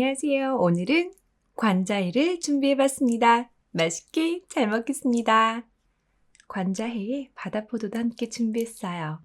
안녕하세요. 오늘은 관자회를 준비해봤습니다. 맛있게 잘 먹겠습니다. 관자회에 바다포도도 함께 준비했어요.